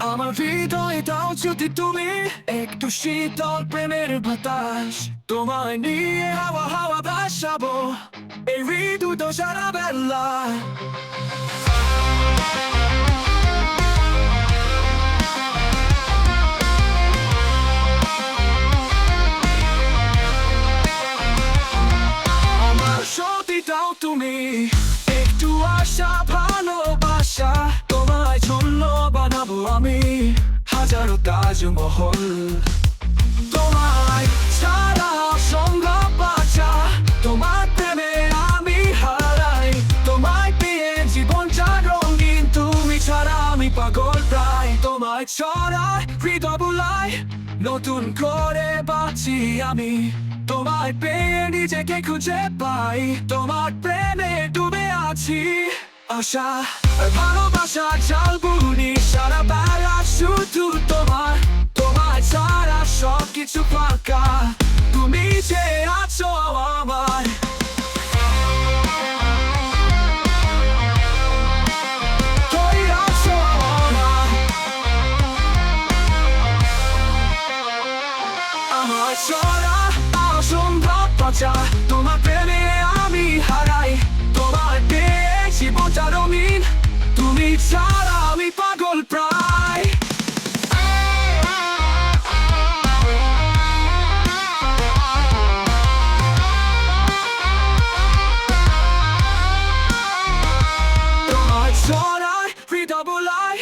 আমার হৃদয়ে দাও যদি তুমি একটু শীতল প্রেমের বাতাস। তোমায় নিয়ে হাওয়া হাওয়া ভাসাবো। এই ঋতু তো সারা বেলা। আমার তুমি একটু আশা, ভালোবাসা। হাজারো তাজমহল তোমায় ছাড়া অসম্ভব বাঁচা তোমার প্রেমে আমি হারাই তোমায় পেয়ে জীবনটা রঙিন তুমি ছাড়া আমি পাগল প্রায় তোমায় ছড়ায় হৃদয় বুলায় নতুন করে বাঁচি আমি তোমায় পেয়ে নিজেকে খুঁজে পাই তোমার প্রেমে ডুবে আছি আশা আর ভালোবাসা চাল বুনি সারা বেলা শুধু তোমার। তোমার ছাড়া সব কিছু ফাঁকা। তুমি যে আছো আমার। আমার। আমার অসম্ভব বাঁচা ছাড়া আমি পাগল প্রায়। তোমার ছড়ায় হৃদয়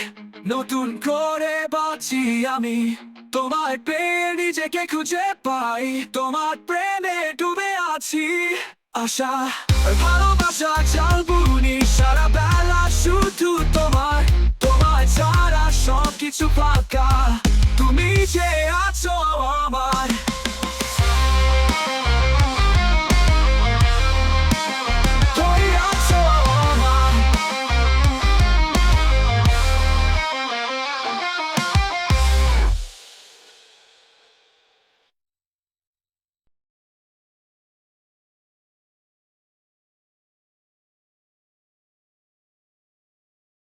নতুন করে বাঁচি আমি। তোমার পেয়ে নিজেকে খুঁজে পাই, তোমার প্রেমে ডুবে আছি। আশা ভালোবাসা কিছু ফাঁকা। তুমি যে